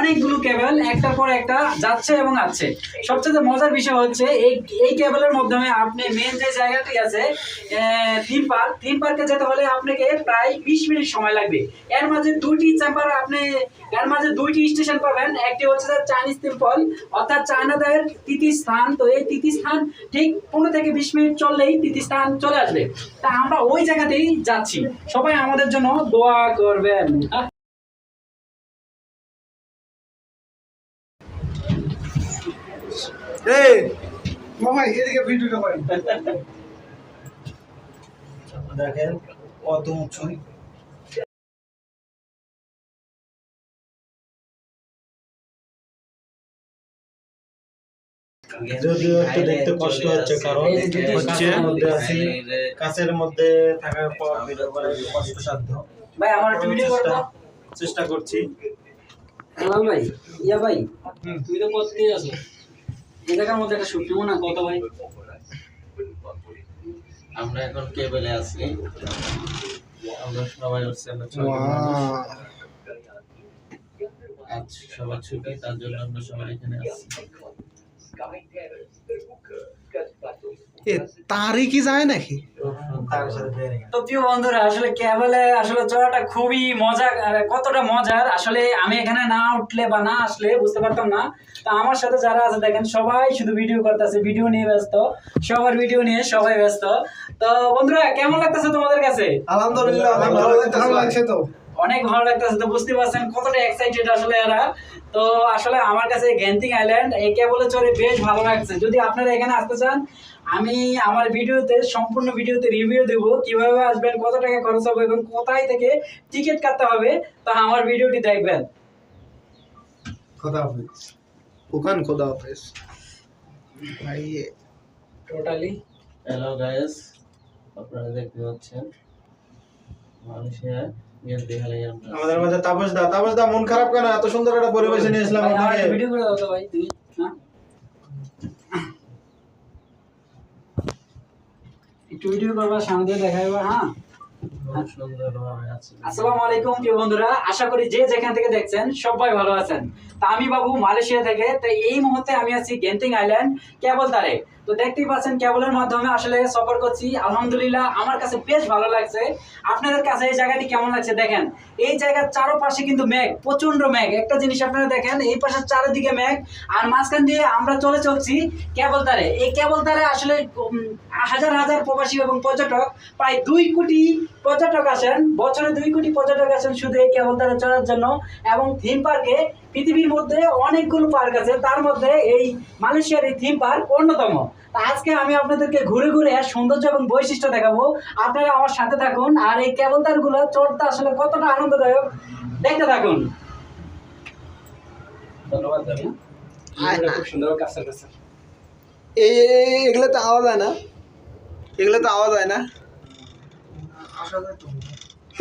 অনেকগুলো কেবল একটার পর একটা যাচ্ছে এবং আছে সবচেয়ে মজার বিষয় হচ্ছে, এই এই কেবলের মাধ্যমে আপনি মেন যে জায়গাটি আছে থিম পার্ক থিম পার্কে যেতে হলে আপনাকে প্রায় বিশ মিনিট সময় লাগবে। এর মাঝে দুইটি চেম্বার আপনি, এর মাঝে দুইটি স্টেশন পাবেন। একটি হচ্ছে চাইনিজ টেম্পল অর্থাৎ চায়নাদের তৃতীয় স্থান। তো এই তৃতীয় স্থান ঠিক পনেরো থেকে বিশ মিনিট চললেই তৃতীয় স্থান চলে আসবে। তা আমরা ওই জায়গাতেই যাচ্ছি। সবাই আমাদের জন্য দোয়া করবেন। এই! মামা এদিকে ভিডিওটা করেন। দেখেন কত উঁচু যদিও একটু দেখতে কষ্ট হচ্ছে কারণ হচ্ছে মধ্যে আছি কাছের মধ্যে থাকার পর ভিডিও করা একটু কষ্টসাধ্য। ভাই আমার একটু ভিডিও চেষ্টা করছি। হেলাল ভাই। ইয়া ভাই। তুমি তো করতেই আছো এই জায়গার মধ্যে একটা শুট মনে না? কত ভাই? আমরা এখন কেবলে আছি। আমরা সবাই হচ্ছে আমরা আজ সবার ছুটি তার জন্য আমরা সবাই এখানে আছি। তারই কি যায় নাকি? তার সাথে বেরিয়ে গেল। তো প্রিয় বন্ধুরা আসলে কেবলে আসলে চড়াটা খুবই মজা কতটা মজার আসলে আমি এখানে না উঠলে বা না আসলে বুঝতে পারতাম না। তো আমার সাথে যারা আছে দেখেন সবাই শুধু ভিডিও করতেছে ভিডিও নিয়ে ব্যস্ত সবার ভিডিও নিয়ে সবাই ব্যস্ত। তো বন্ধুরা কেমন লাগতেছে তোমাদের কাছে? আলহামদুলিল্লাহ ভালো লাগছে তো। অনেক ভালো লাগতেছে তো বুঝতে পারছেন কতটা এক্সাইটেড আসলে এরা। তো আসলে আমার কাছে গ্যান্টিং আইল্যান্ড এই কেবলে চড়ে বেশ ভালো লাগছে। যদি আপনারা এখানে আসতে চান আমি আমার ভিডিওতে সম্পূর্ণ ভিডিওতে রিভিউ দেব কীভাবে আসবেন কত টাকা খরচ হবে এবং কোথায় থেকে টিকিট কাটতে হবে তা আমার ভিডিওটি দেখবেন। খোদা হাফেজ। ওখান খোদা হাফেজ। ভাই টোটালি হ্যালো গাইস আপনারা দেখতে পাচ্ছেন। আমাদের মাঝে তাপস দা তাপস দা মন খারাপ কেন? এত সুন্দর একটা পরিবেশে নিয়ে এসলাম আপনাকে। ভিডিও করে দাও ভাই তুমি হ্যাঁ? একটু ভিডিও করবা সামনে দেখাইবা হ্যাঁ? আসসালামু আলাইকুম প্রিয় বন্ধুরা। আশা করি যে যেখান থেকে দেখছেন সবাই ভালো আছেন। তা আমি বাবু মালয়েশিয়া থেকে। তো এই মুহূর্তে আমি আছি গেন্টিং আইল্যান্ড কেবল তারে। তো দেখতেই পাচ্ছেন কেবলের মাধ্যমে আসলে সফর করছি। আলহামদুলিল্লাহ, আমার কাছে বেশ ভালো লাগছে। আপনাদের কাছে এই জায়গাটি কেমন লাগছে দেখেন। এই জায়গার চারপাশে কিন্তু মেঘ প্রচণ্ড মেঘ। একটা জিনিস আপনারা দেখেন, এই পাশে চারিদিকে মেঘ। আর মাঝখান দিয়ে আমরা চলে চলছি কেবল তারে এই কেবল তারে আসলে হাজার হাজার প্রবাসী এবং পর্যটক, প্রায় দুই কোটি পর্যটক আসেন। বছরে দুই কোটি পর্যটক আসেন শুধু এই কেবল তারে চড়ার জন্য। এবং থিম পার্কে পৃথিবীর মধ্যে অনেকগুলো পার্ক আছে তার মধ্যে এই মালয়েশিয়ার এই থিম পার্ক অন্যতম। তা আজকে আমি আপনাদেরকে ঘুরে ঘুরে এর সৌন্দর্য এবং বৈশিষ্ট্য দেখাবো। আপনারা আমার সাথে থাকুন আর এই কেবল তারগুলো চড়তে আসলে কতটা আনন্দদায়ক দেখতে থাকুন। ধন্যবাদ। খুব সুন্দর এই এগুলো তো আওয়াজ হয় না? এগুলো তো আওয়াজ হয় না?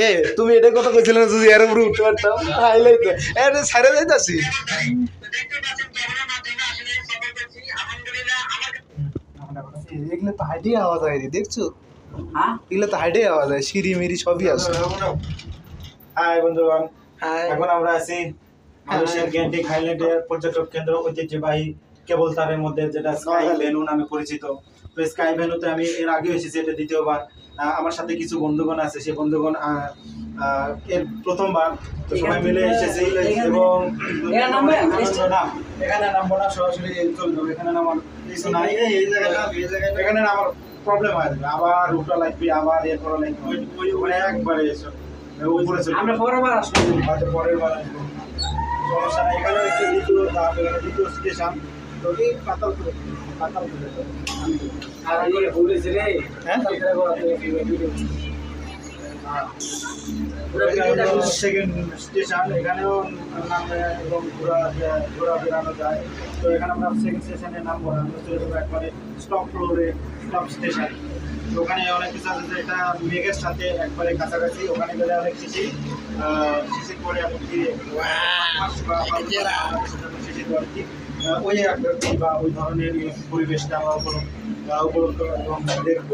এ তুমি এটা কথা কইছিলে না যদি এর উপরে উঠতে পারতাম? তাইলেই তো এটা ছাড়ে যাইতাছি। এগুলো তো আওয়াজ হয় দেখছ? হ্যাঁ? এগুলো তো হাইটে আওয়াজ হয় সিঁড়ি মিরি সবই আছে। হাই বন্ধুগণ। এখন আমরা আছি মালয়েশিয়ার গ্যান্টিক হাইল্যান্ডের পর্যটক কেন্দ্র ঐতিহ্যবাহী কেবল তারের মধ্যে যেটা স্কাই ভেনু নামে পরিচিত। তো স্কাই ভেনুতে আমি এর আগেও এসেছি এটা দ্বিতীয়বার। আমার সাথে কিছু বন্ধুগণ আছে সেই বন্ধুগণ এর প্রথমবার তো সবাই মিলে এসেছি। এবং এখানে নামবে? না। সরাসরি চলে যাব। এখানে নামার কিছু নাই। এখানে নামার প্রবলেম হয় যাবে। আবার উল্টো লাগবে আবার এর করা লাগবে। ওই একবারে এসো। উপরে চলে আমরা যাব। পরেরবার আসব। হয়তো পরের বার আসব। সমস্যা নেই। এখানেও একটু দ্বিতীয় ধাপ এখানে দ্বিতীয় স্টেশন আর রে। হ্যাঁ? সেকেন্ড স্টেশন এখানেও নামে এবং ঘোরা ঘোরা বেড়ানো যায়। তো এখানে আমরা সেকেন্ড স্টেশনে নামবো না চলে যাব একবারে স্টপ ফ্লোরে স্টপ স্টেশন তো ওখানে অনেক কিছু আছে যেটা মেঘের সাথে একবারে কাছাকাছি। ওখানে গেলে অনেক কিছু শিশির পরে এমনকি শিশির পরে। কি ওই আকৃতি বা ওই ধরনের পরিবেশটা আমরা উপলব্ধ উপলব্ধ এবং দেখব।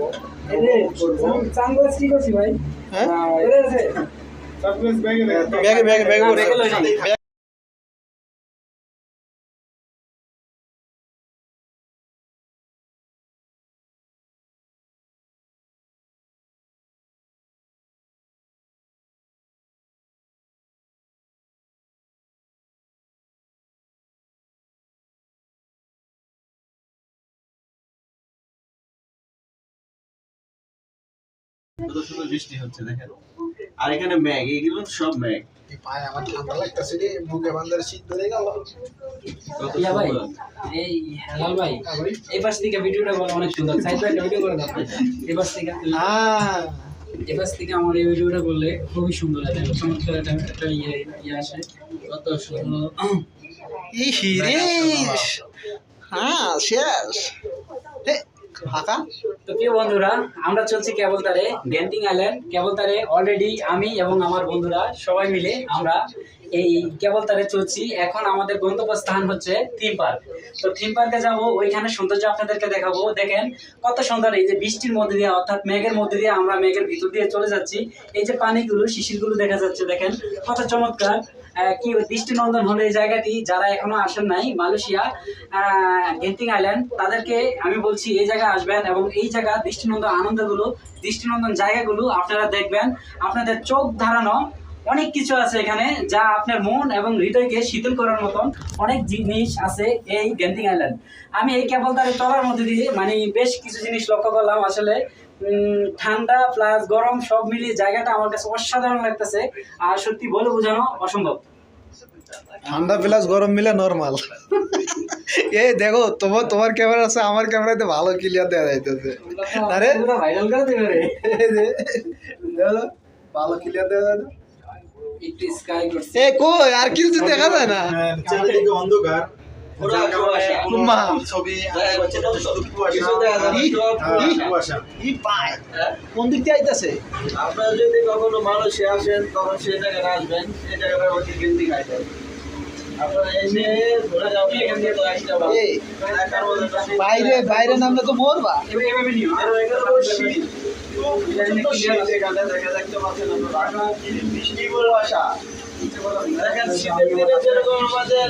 ভাই। হ্যাঁ? ব্যাগে ব্যাগে ব্যাগে ব্যাগে কত সুন্দর বৃষ্টি হচ্ছে দেখেন। আর এখানে ম্যাগ এইগুলো সব ম্যাগ। পায়ে আমার ঠান্ডা লাগতেছে রে বুকে বান্দার শীত ধরে গেল। ইয়া ভাই এই হেলাল ভাই এই পাশ থেকে ভিডিওটা বলে অনেক সুন্দর। সাইড ভাই ভিডিও করে দাও। এই পাশ থেকে হ্যাঁ এই পাশ থেকে আমার এই ভিডিওটা করলে খুবই সুন্দর লাগে। চমৎকার একটা একটা ইয়ে ইয়ে আসে। কত সুন্দর। ই হিরে হ্যাঁ শেষ। ফাঁকা তো বন্ধুরা, আমরা চলছি কেবল তারে গ্যান্টিং আইল্যান্ড। কেবল তারে অলরেডি আমি এবং আমার বন্ধুরা সবাই মিলে আমরা এই কেবল তারে চলছি। এখন আমাদের গন্তব্যস্থান হচ্ছে থিম পার্ক। তো থিম পার্কে যাব, ওইখানে সৌন্দর্য আপনাদেরকে দেখাবো। দেখেন, কত সুন্দর এই যে বৃষ্টির মধ্যে দিয়ে, অর্থাৎ মেঘের মধ্যে দিয়ে আমরা মেঘের ভিতর দিয়ে চলে যাচ্ছি। এই যে পানিগুলো, শিশিরগুলো দেখা যাচ্ছে, দেখেন। কত চমৎকার। কি দৃষ্টিনন্দন হলো এই জায়গাটি? যারা এখনও আসেন নাই, মালয়েশিয়া গেন্টিং আইল্যান্ড, তাদেরকে আমি বলছি এই জায়গায় আসবেন এবং এই জায়গা দৃষ্টিনন্দন আনন্দগুলো, দৃষ্টিনন্দন জায়গাগুলো আপনারা দেখবেন। আপনাদের চোখ ধারানো অনেক কিছু আছে এখানে যা আপনার মন এবং হৃদয়কে শীতল করার মতন অনেক জিনিস আছে এই গেন্টিং আইল্যান্ড। আমি এই কেবল তারে চলার মধ্যে দিয়ে মানে বেশ কিছু জিনিস লক্ষ্য করলাম আসলে। ঠান্ডা প্লাস গরম সব মিলিয়ে জায়গাটা আমার কাছে অসাধারণ লাগতেছে। আর সত্যি বলে বোঝানো অসম্ভব। ঠান্ডা প্লাস গরম মিলে নরমাল এই দেখো তোমার তোমার ক্যামেরা আছে আমার ক্যামেরাতে ভালো ক্লিয়ার দেওয়া যাইতেছে। আরে ভাইরাল করে দেবে রে। এই যে, দেখো, ভালো ক্লিয়ার দেওয়া যায় না? একটু স্কাই করছে। এ কই আর কিছু দেখা যায় না? হ্যাঁ, চারিদিকে অন্ধকার। কোনো হ্যাঁ, হ্যাঁ? দিক দিয়ে আইতাছে আপনারা যদি কখনো মালয়েশিয়া আসেন তখন সেই জায়গায় আসবেন সেই জায়গাটা হচ্ছে গিন্দি বাইরে বাইরে নামলে তো মরবা। দেখেন শীতের দিনে যেরকম আমাদের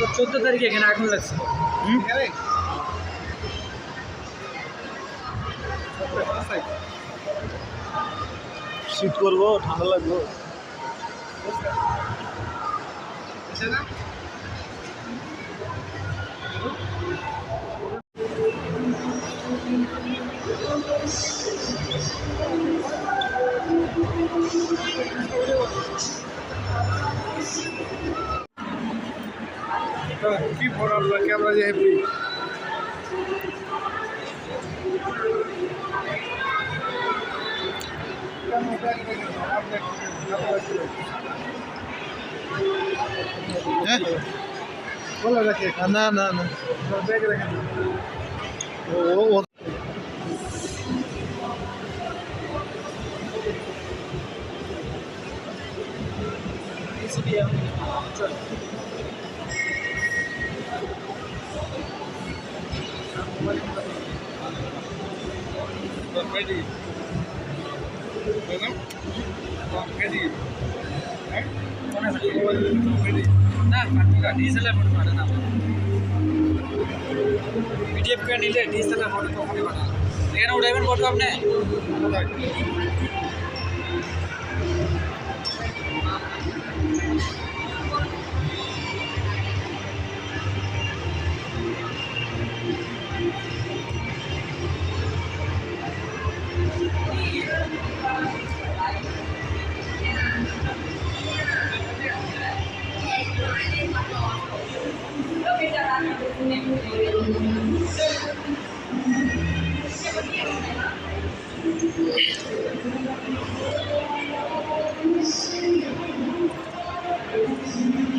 গত চোদ্দ তারিখে এখানে আগুন লাগছে। শীত করব ঠান্ডা লাগবো। কি বড় ক্যামেরা যে হেভি না না না ও ಕೊನೆ ನಾ ಡೀಸೆಲ್ಲೇ ಕೊಟ್ಟು ಮಾಡ ನಾವು ಪಿ ಡಿ ಎಫ್ ಕಾರ್ಡ್ ಇಲ್ಲೇ ಡೀಸೆಲ್ಲೇ ಕೊಟ್ಟು ಕೊಟ್ಟು ಮಾಡ ಏನು ಡ್ರೈವರ್ ಕೊಟ್ಟು ಅಪ್ಪನೇ Thank you.